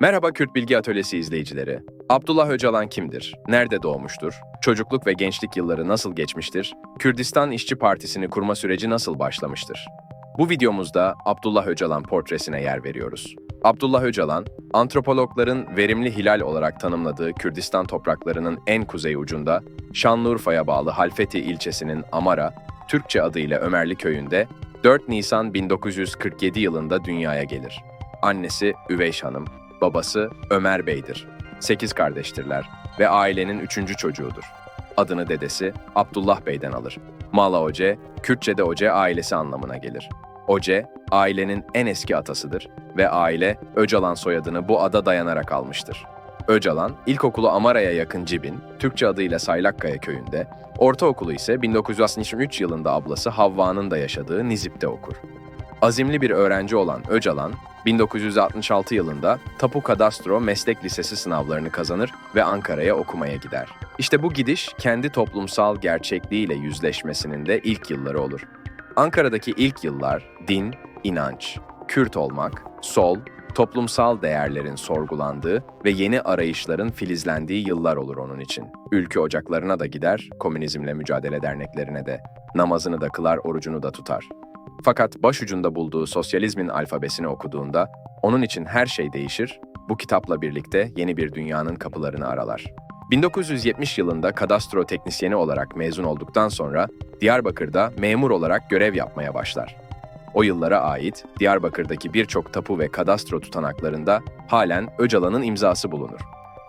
Merhaba Kürt Bilgi Atölyesi izleyicileri. Abdullah Öcalan kimdir? Nerede doğmuştur? Çocukluk ve gençlik yılları nasıl geçmiştir? Kürdistan İşçi Partisi'ni kurma süreci nasıl başlamıştır? Bu videomuzda Abdullah Öcalan portresine yer veriyoruz. Abdullah Öcalan, antropologların verimli hilal olarak tanımladığı Kürdistan topraklarının en kuzey ucunda, Şanlıurfa'ya bağlı Halfeti ilçesinin Amara, Türkçe adıyla Ömerli köyünde 4 Nisan 1947 yılında dünyaya gelir. Annesi Üveys Hanım, babası Ömer Bey'dir. Sekiz kardeştirler ve ailenin üçüncü çocuğudur. Adını dedesi Abdullah Bey'den alır. Mala Oce, Kürtçe'de Oce ailesi anlamına gelir. Oce, ailenin en eski atasıdır ve aile Öcalan soyadını bu ada dayanarak almıştır. Öcalan, ilkokulu Amara'ya yakın Cibin, Türkçe adıyla Saylakkaya köyünde, ortaokulu ise 1963 yılında ablası Havva'nın da yaşadığı Nizip'te okur. Azimli bir öğrenci olan Öcalan, 1966 yılında Tapu Kadastro Meslek Lisesi sınavlarını kazanır ve Ankara'ya okumaya gider. İşte bu gidiş kendi toplumsal gerçekliğiyle yüzleşmesinin de ilk yılları olur. Ankara'daki ilk yıllar din, inanç, Kürt olmak, sol, toplumsal değerlerin sorgulandığı ve yeni arayışların filizlendiği yıllar olur onun için. Ülke ocaklarına da gider, komünizmle mücadele derneklerine de. Namazını da kılar, orucunu da tutar. Fakat başucunda bulduğu sosyalizmin alfabesini okuduğunda onun için her şey değişir, bu kitapla birlikte yeni bir dünyanın kapılarını aralar. 1970 yılında kadastro teknisyeni olarak mezun olduktan sonra Diyarbakır'da memur olarak görev yapmaya başlar. O yıllara ait Diyarbakır'daki birçok tapu ve kadastro tutanaklarında halen Öcalan'ın imzası bulunur.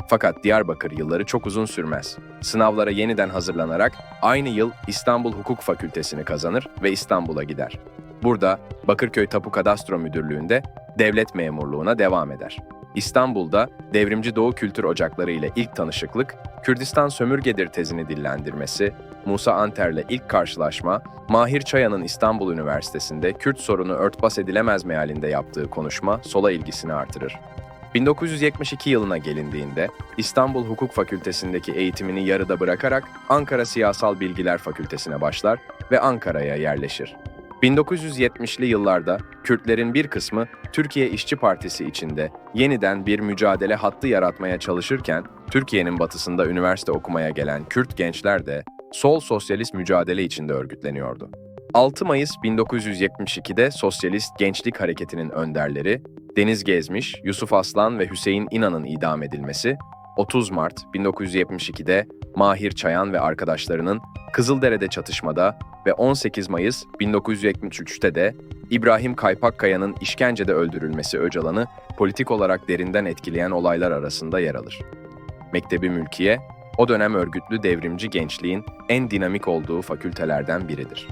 Fakat Diyarbakır yılları çok uzun sürmez. Sınavlara yeniden hazırlanarak aynı yıl İstanbul Hukuk Fakültesini kazanır ve İstanbul'a gider. Burada Bakırköy Tapu Kadastro Müdürlüğü'nde devlet memurluğuna devam eder. İstanbul'da Devrimci Doğu Kültür Ocakları ile ilk tanışıklık, Kürdistan Sömürgedir tezini dillendirmesi, Musa Anter'le ilk karşılaşma, Mahir Çayan'ın İstanbul Üniversitesi'nde Kürt sorunu örtbas edilemez mealinde yaptığı konuşma sola ilgisini artırır. 1972 yılına gelindiğinde İstanbul Hukuk Fakültesindeki eğitimini yarıda bırakarak Ankara Siyasal Bilgiler Fakültesine başlar ve Ankara'ya yerleşir. 1970'li yıllarda Kürtlerin bir kısmı Türkiye İşçi Partisi içinde yeniden bir mücadele hattı yaratmaya çalışırken Türkiye'nin batısında üniversite okumaya gelen Kürt gençler de sol sosyalist mücadele içinde örgütleniyordu. 6 Mayıs 1972'de Sosyalist Gençlik Hareketi'nin önderleri Deniz Gezmiş, Yusuf Aslan ve Hüseyin İnan'ın idam edilmesi, 30 Mart 1972'de Mahir Çayan ve arkadaşlarının Kızıldere'de çatışmada ve 18 Mayıs 1973'te de İbrahim Kaypakkaya'nın işkencede öldürülmesi Öcalan'ı politik olarak derinden etkileyen olaylar arasında yer alır. Mektebi Mülkiye, o dönem örgütlü devrimci gençliğin en dinamik olduğu fakültelerden biridir.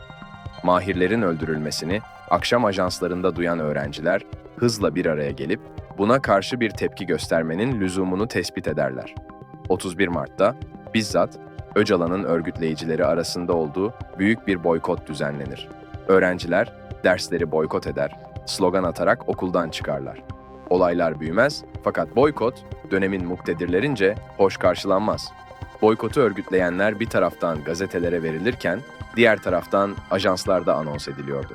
Mahirlerin öldürülmesini akşam ajanslarında duyan öğrenciler hızla bir araya gelip buna karşı bir tepki göstermenin lüzumunu tespit ederler. 31 Mart'ta bizzat Öcalan'ın örgütleyicileri arasında olduğu büyük bir boykot düzenlenir. Öğrenciler dersleri boykot eder, slogan atarak okuldan çıkarlar. Olaylar büyümez fakat boykot dönemin muktedirlerince hoş karşılanmaz. Boykotu örgütleyenler bir taraftan gazetelere verilirken diğer taraftan ajanslarda anons ediliyordu.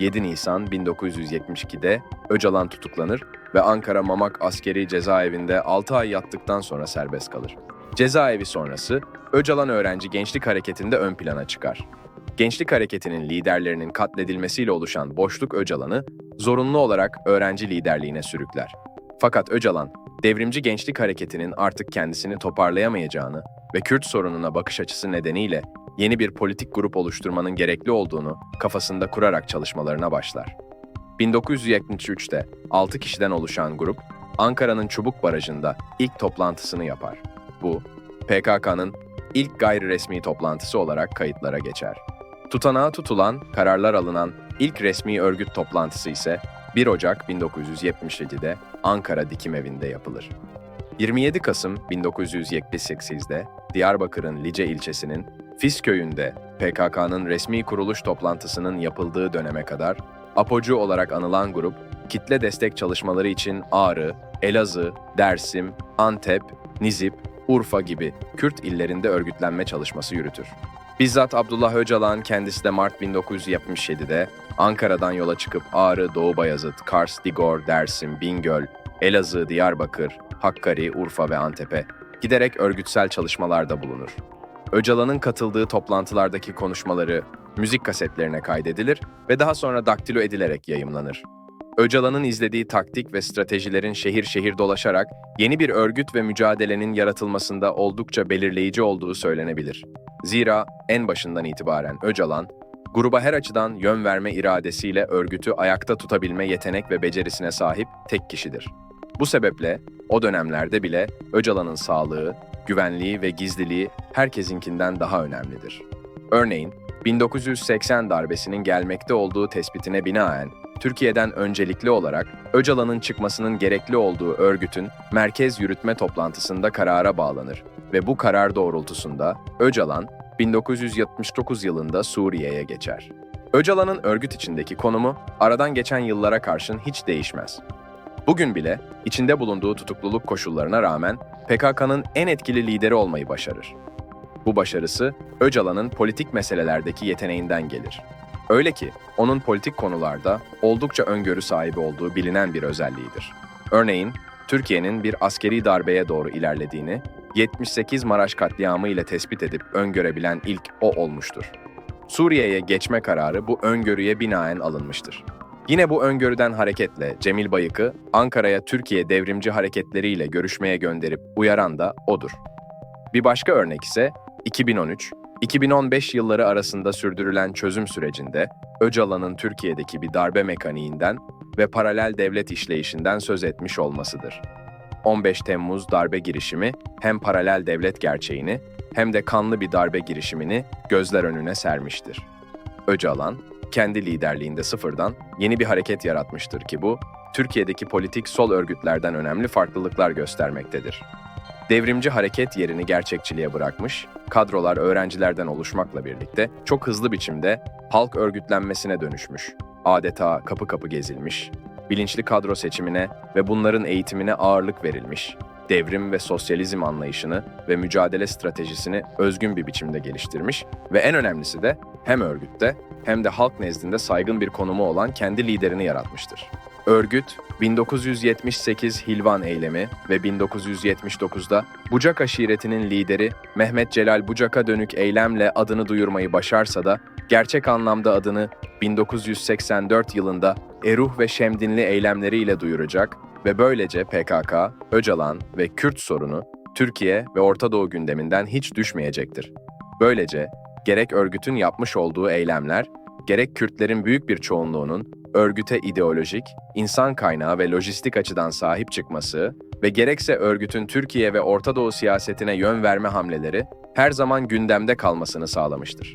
7 Nisan 1972'de Öcalan tutuklanır ve Ankara Mamak Askeri Cezaevinde 6 ay yattıktan sonra serbest kalır. Cezaevi sonrası Öcalan Öğrenci Gençlik Hareketi'nde ön plana çıkar. Gençlik Hareketi'nin liderlerinin katledilmesiyle oluşan boşluk Öcalan'ı zorunlu olarak öğrenci liderliğine sürükler. Fakat Öcalan, devrimci gençlik hareketinin artık kendisini toparlayamayacağını ve Kürt sorununa bakış açısı nedeniyle yeni bir politik grup oluşturmanın gerekli olduğunu kafasında kurarak çalışmalarına başlar. 1973'te 6 kişiden oluşan grup, Ankara'nın Çubuk Barajı'nda ilk toplantısını yapar. Bu, PKK'nın ilk gayri resmi toplantısı olarak kayıtlara geçer. Tutanağa tutulan, kararlar alınan ilk resmi örgüt toplantısı ise 1 Ocak 1977'de Ankara Dikim Evi'nde yapılır. 27 Kasım 1978'de Diyarbakır'ın Lice ilçesinin Fis köyünde PKK'nın resmi kuruluş toplantısının yapıldığı döneme kadar APOCU olarak anılan grup, kitle destek çalışmaları için Ağrı, Elazığ, Dersim, Antep, Nizip, Urfa gibi Kürt illerinde örgütlenme çalışması yürütür. Bizzat Abdullah Öcalan kendisi de Mart 1977'de Ankara'dan yola çıkıp Ağrı, Doğu Bayazıt, Kars, Digor, Dersim, Bingöl, Elazığ, Diyarbakır, Hakkari, Urfa ve Antep'e giderek örgütsel çalışmalarda bulunur. Öcalan'ın katıldığı toplantılardaki konuşmaları müzik kasetlerine kaydedilir ve daha sonra daktilo edilerek yayımlanır. Öcalan'ın izlediği taktik ve stratejilerin şehir şehir dolaşarak yeni bir örgüt ve mücadelenin yaratılmasında oldukça belirleyici olduğu söylenebilir. Zira en başından itibaren Öcalan, gruba her açıdan yön verme iradesiyle örgütü ayakta tutabilme yetenek ve becerisine sahip tek kişidir. Bu sebeple o dönemlerde bile Öcalan'ın sağlığı, güvenliği ve gizliliği herkesinkinden daha önemlidir. Örneğin 1980 darbesinin gelmekte olduğu tespitine binaen Türkiye'den öncelikli olarak Öcalan'ın çıkmasının gerekli olduğu örgütün merkez yürütme toplantısında karara bağlanır ve bu karar doğrultusunda Öcalan 1979 yılında Suriye'ye geçer. Öcalan'ın örgüt içindeki konumu aradan geçen yıllara karşın hiç değişmez. Bugün bile içinde bulunduğu tutukluluk koşullarına rağmen PKK'nın en etkili lideri olmayı başarır. Bu başarısı Öcalan'ın politik meselelerdeki yeteneğinden gelir. Öyle ki onun politik konularda oldukça öngörü sahibi olduğu bilinen bir özelliğidir. Örneğin Türkiye'nin bir askeri darbeye doğru ilerlediğini 78 Maraş katliamı ile tespit edip öngörebilen ilk o olmuştur. Suriye'ye geçme kararı bu öngörüye binaen alınmıştır. Yine bu öngörüden hareketle Cemil Bayık'ı Ankara'ya Türkiye devrimci hareketleriyle görüşmeye gönderip uyaran da odur. Bir başka örnek ise 2013-2015 yılları arasında sürdürülen çözüm sürecinde Öcalan'ın Türkiye'deki bir darbe mekaniğinden ve paralel devlet işleyişinden söz etmiş olmasıdır. 15 Temmuz darbe girişimi hem paralel devlet gerçeğini hem de kanlı bir darbe girişimini gözler önüne sermiştir. Öcalan, kendi liderliğinde sıfırdan yeni bir hareket yaratmıştır ki bu, Türkiye'deki politik sol örgütlerden önemli farklılıklar göstermektedir. Devrimci hareket yerini gerçekçiliğe bırakmış, kadrolar öğrencilerden oluşmakla birlikte çok hızlı biçimde halk örgütlenmesine dönüşmüş, adeta kapı kapı gezilmiş, bilinçli kadro seçimine ve bunların eğitimine ağırlık verilmiş, devrim ve sosyalizm anlayışını ve mücadele stratejisini özgün bir biçimde geliştirmiş ve en önemlisi de hem örgütte hem de halk nezdinde saygın bir konumu olan kendi liderini yaratmıştır. Örgüt, 1978 Hilvan eylemi ve 1979'da Bucak aşiretinin lideri Mehmet Celal Bucak'a dönük eylemle adını duyurmayı başarsa da gerçek anlamda adını 1984 yılında Eruh ve Şemdinli eylemleriyle duyuracak ve böylece PKK, Öcalan ve Kürt sorunu Türkiye ve Orta Doğu gündeminden hiç düşmeyecektir. Böylece gerek örgütün yapmış olduğu eylemler, gerek Kürtlerin büyük bir çoğunluğunun örgüte ideolojik, insan kaynağı ve lojistik açıdan sahip çıkması ve gerekse örgütün Türkiye ve Orta Doğu siyasetine yön verme hamleleri her zaman gündemde kalmasını sağlamıştır.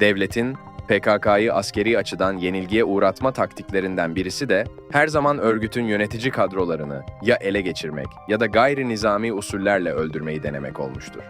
Devletin PKK'yı askeri açıdan yenilgiye uğratma taktiklerinden birisi de her zaman örgütün yönetici kadrolarını ya ele geçirmek ya da gayri nizami usullerle öldürmeyi denemek olmuştur.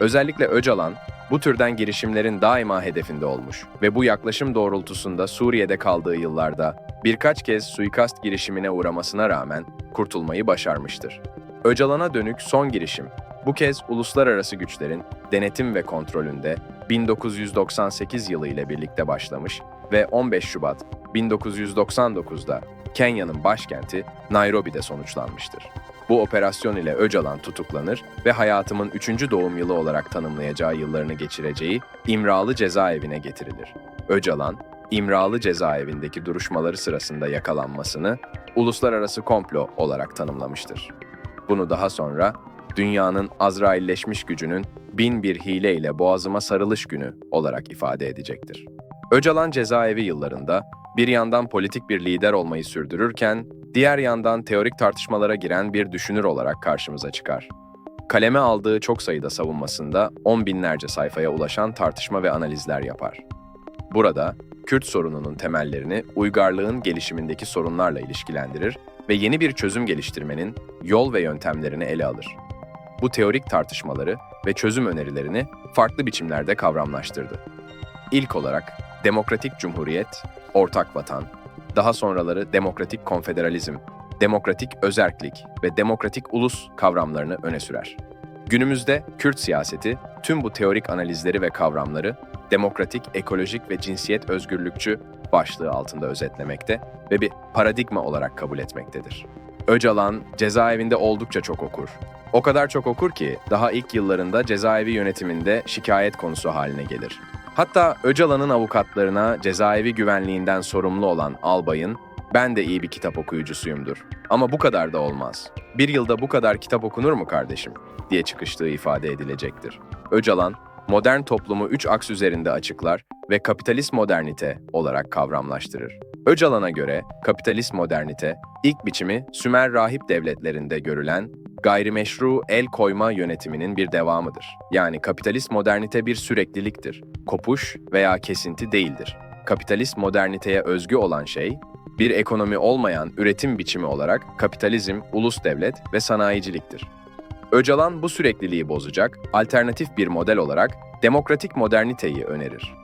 Özellikle Öcalan bu türden girişimlerin daima hedefinde olmuş ve bu yaklaşım doğrultusunda Suriye'de kaldığı yıllarda birkaç kez suikast girişimine uğramasına rağmen kurtulmayı başarmıştır. Öcalan'a dönük son girişim bu kez uluslararası güçlerin denetim ve kontrolünde 1998 yılı ile birlikte başlamış ve 15 Şubat 1999'da Kenya'nın başkenti Nairobi'de sonuçlanmıştır. Bu operasyon ile Öcalan tutuklanır ve hayatımın 3. doğum yılı olarak tanımlayacağı yıllarını geçireceği İmralı cezaevine getirilir. Öcalan, İmralı cezaevindeki duruşmaları sırasında yakalanmasını uluslararası komplo olarak tanımlamıştır. Bunu daha sonra dünyanın Azrailleşmiş gücünün bin bir hile ile boğazıma sarılış günü olarak ifade edecektir. Öcalan cezaevi yıllarında bir yandan politik bir lider olmayı sürdürürken, diğer yandan teorik tartışmalara giren bir düşünür olarak karşımıza çıkar. Kaleme aldığı çok sayıda savunmasında on binlerce sayfaya ulaşan tartışma ve analizler yapar. Burada Kürt sorununun temellerini uygarlığın gelişimindeki sorunlarla ilişkilendirir ve yeni bir çözüm geliştirmenin yol ve yöntemlerini ele alır. Bu teorik tartışmaları ve çözüm önerilerini farklı biçimlerde kavramlaştırdı. İlk olarak demokratik cumhuriyet, ortak vatan, daha sonraları demokratik konfederalizm, demokratik özerklik ve demokratik ulus kavramlarını öne sürer. Günümüzde Kürt siyaseti tüm bu teorik analizleri ve kavramları demokratik, ekolojik ve cinsiyet özgürlükçü başlığı altında özetlemekte ve bir paradigma olarak kabul etmektedir. Öcalan cezaevinde oldukça çok okur. O kadar çok okur ki daha ilk yıllarında cezaevi yönetiminde şikayet konusu haline gelir. Hatta Öcalan'ın avukatlarına cezaevi güvenliğinden sorumlu olan albayın ben de iyi bir kitap okuyucusuyumdur. Ama bu kadar da olmaz. Bir yılda bu kadar kitap okunur mu kardeşim? diye çıkıştığı ifade edilecektir. Öcalan, modern toplumu üç aks üzerinde açıklar ve kapitalist modernite olarak kavramlaştırır. Öcalan'a göre kapitalist modernite, ilk biçimi Sümer rahip devletlerinde görülen gayrimeşru el koyma yönetiminin bir devamıdır. Yani kapitalist modernite bir sürekliliktir. Kopuş veya kesinti değildir. Kapitalist moderniteye özgü olan şey, bir ekonomi olmayan üretim biçimi olarak kapitalizm, ulus devlet ve sanayiciliktir. Öcalan bu sürekliliği bozacak, alternatif bir model olarak demokratik moderniteyi önerir.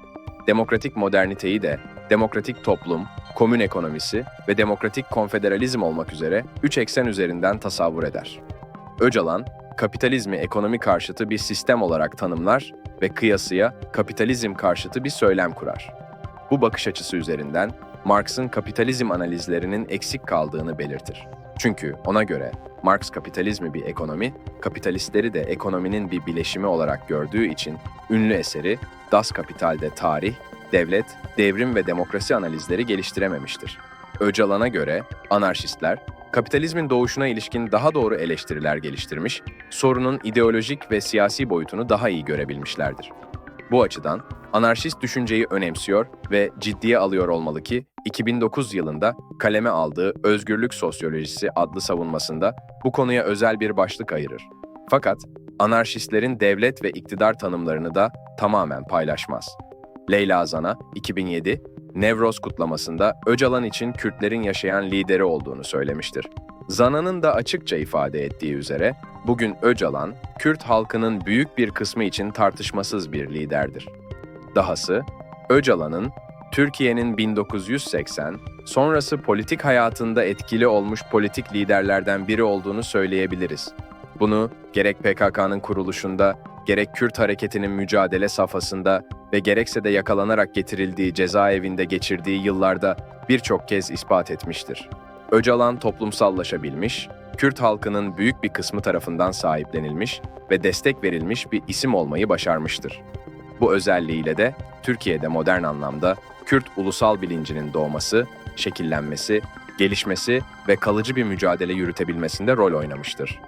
Demokratik moderniteyi de demokratik toplum, komün ekonomisi ve demokratik konfederalizm olmak üzere üç eksen üzerinden tasavvur eder. Öcalan, kapitalizmi ekonomi karşıtı bir sistem olarak tanımlar ve kıyasıya kapitalizm karşıtı bir söylem kurar. Bu bakış açısı üzerinden Marx'ın kapitalizm analizlerinin eksik kaldığını belirtir. Çünkü ona göre Marx kapitalizmi bir ekonomi, kapitalistleri de ekonominin bir bileşimi olarak gördüğü için ünlü eseri Das Kapital'de tarih, devlet, devrim ve demokrasi analizleri geliştirememiştir. Öcalan'a göre anarşistler, kapitalizmin doğuşuna ilişkin daha doğru eleştiriler geliştirmiş, sorunun ideolojik ve siyasi boyutunu daha iyi görebilmişlerdir. Bu açıdan anarşist düşünceyi önemsiyor ve ciddiye alıyor olmalı ki 2009 yılında kaleme aldığı Özgürlük Sosyolojisi adlı savunmasında bu konuya özel bir başlık ayırır. Fakat anarşistlerin devlet ve iktidar tanımlarını da tamamen paylaşmaz. Leyla Zana 2007 Nevroz kutlamasında Öcalan için Kürtlerin yaşayan lideri olduğunu söylemiştir. Zana'nın da açıkça ifade ettiği üzere bugün Öcalan, Kürt halkının büyük bir kısmı için tartışmasız bir liderdir. Dahası, Öcalan'ın Türkiye'nin 1980 sonrası politik hayatında etkili olmuş politik liderlerden biri olduğunu söyleyebiliriz. Bunu gerek PKK'nın kuruluşunda, gerek Kürt hareketinin mücadele safhasında ve gerekse de yakalanarak getirildiği cezaevinde geçirdiği yıllarda birçok kez ispat etmiştir. Öcalan toplumsallaşabilmiş, Kürt halkının büyük bir kısmı tarafından sahiplenilmiş ve destek verilmiş bir isim olmayı başarmıştır. Bu özelliğiyle de Türkiye'de modern anlamda Kürt ulusal bilincinin doğması, şekillenmesi, gelişmesi ve kalıcı bir mücadele yürütebilmesinde rol oynamıştır.